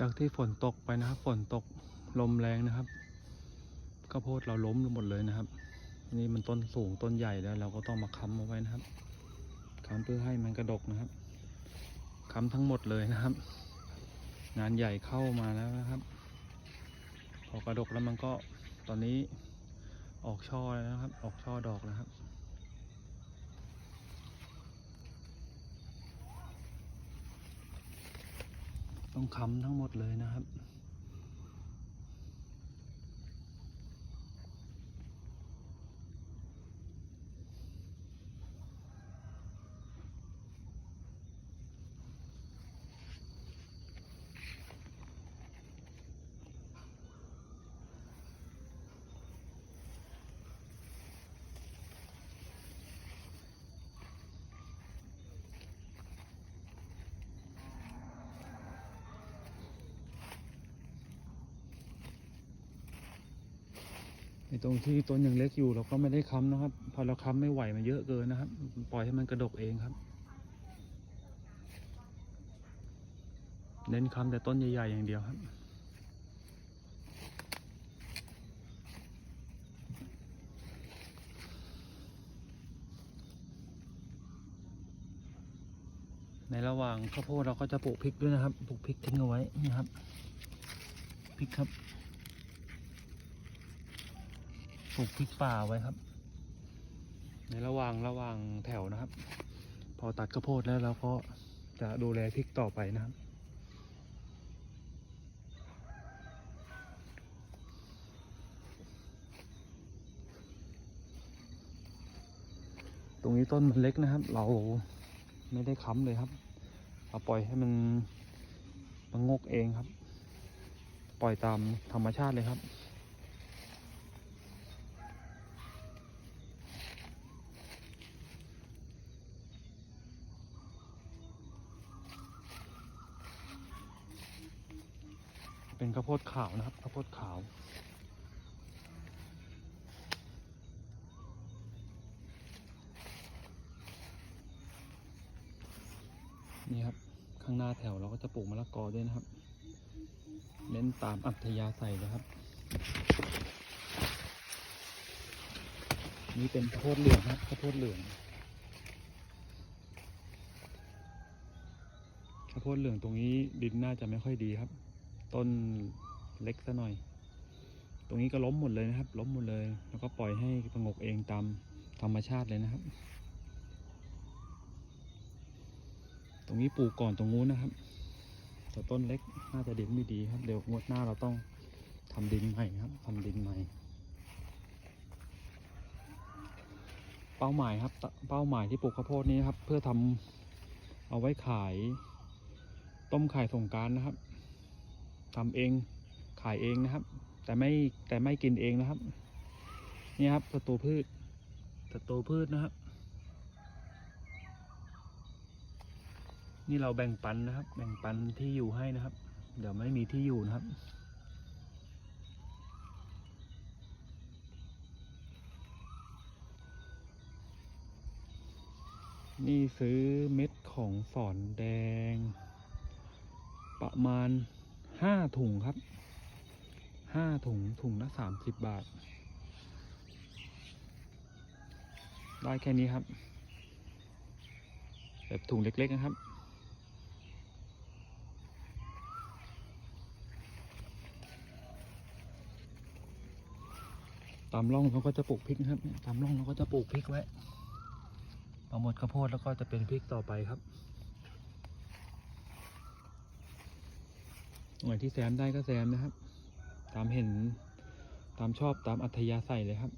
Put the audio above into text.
จากที่ฝนตกไปนะครับ ฝนตกลมแรงนะครับข้าวโพดเราล้มหมดเลยนะครับ นี่มันต้นสูงต้นใหญ่แล้วเราก็ต้องมาค้ำเอาไว้นะครับค้ำเพื่อให้มันกระดกนะครับค้ำทั้งหมดเลยนะครับ งานใหญ่เข้ามาแล้วนะครับ พอกระดกแล้วมันก็ตอนนี้ออกช่อแล้วนะครับ ออกช่อดอกแล้วครับ องคำทั้งหมดเลยนะครับ ตรงที่ต้นยังเล็กอยู่เราก็ไม่ได้ค้ำนะครับ พอเราค้ำไม่ไหวมันเยอะเกินนะครับ ปล่อยให้มันกระดกเองครับ เน้นค้ำแต่ต้นใหญ่ๆอย่างเดียวครับในระหว่างข้าวโพดเราก็จะปลูกพริกด้วยนะครับ ปลูกพริกทิ้งเอาไว้นะครับ พริกครับ ปลูกพริกป่าไว้ครับ ในระหว่างระหว่างแถวนะครับ พอตัดข้าวโพดแล้วเราก็จะดูแลพริกต่อไปนะครับตรงนี้ต้นมันเล็กนะครับ เราไม่ได้ค้ำเลยครับ เราปล่อยให้มันมันงกเองครับ ปล่อยตามธรรมชาติเลยครับ เป็นข้าวโพดขาวนะครับข้าวโพดขาว นี่ครับ ข้างหน้าแถวเราก็จะปลูกมะละกอด้วยนะครับเน้นตามอัธยาศัยเลยครับ นี่เป็นข้าวโพดเหลืองครับข้าวโพดเหลืองข้าวโพดเหลืองตรงนี้ดินน่าจะไม่ค่อยดีครับ ต้นเล็กซะหน่อย ตรงนี้ก็ล้มหมดเลยนะครับ ล้มหมดเลย แล้วก็ปล่อยให้สงบเองตามธรรมชาติเลยนะครับ ตรงนี้ปลูกก่อนตรงนู้นนะครับแต่ต้นเล็กน่าจะดินไม่ดีครับ เดี๋ยวงวดหน้าเราต้องทำดินใหม่ครับทำดินใหม่ เป้าหมายครับ เป้าหมายที่ปลูกข้าวโพดนี้นครับ เพื่อทำเอาไว้ขาย ต้มขายสงการนะครับ ทำเองขายเองนะครับ แต่ไม่แต่ไม่กินเองนะครับ นี่ครับศัตรูพืชศัตรูพืชนะครับ นี่เราแบ่งปันนะครับ แบ่งปันที่อยู่ให้นะครับ เดี๋ยวไม่มีที่อยู่นะครับนี่ซื้อเม็ดของสอนแดง ประมาณ ห้าถุงครับห้าถุงถุงละสามสิบบาท ได้แค่นี้ครับ แบบถุงเล็ก ๆ นะครับ ตามร่องเราก็จะปลูกพริกนะครับ ตามร่องเราก็จะปลูกพริกไว้พอหมดข้าวโพดแล้วก็จะเป็นพริกต่อไปครับ ตรงไหนที่แซมได้ก็แซมนะครับ ตามเห็นตามชอบตามอัธยาศัยเลยครับ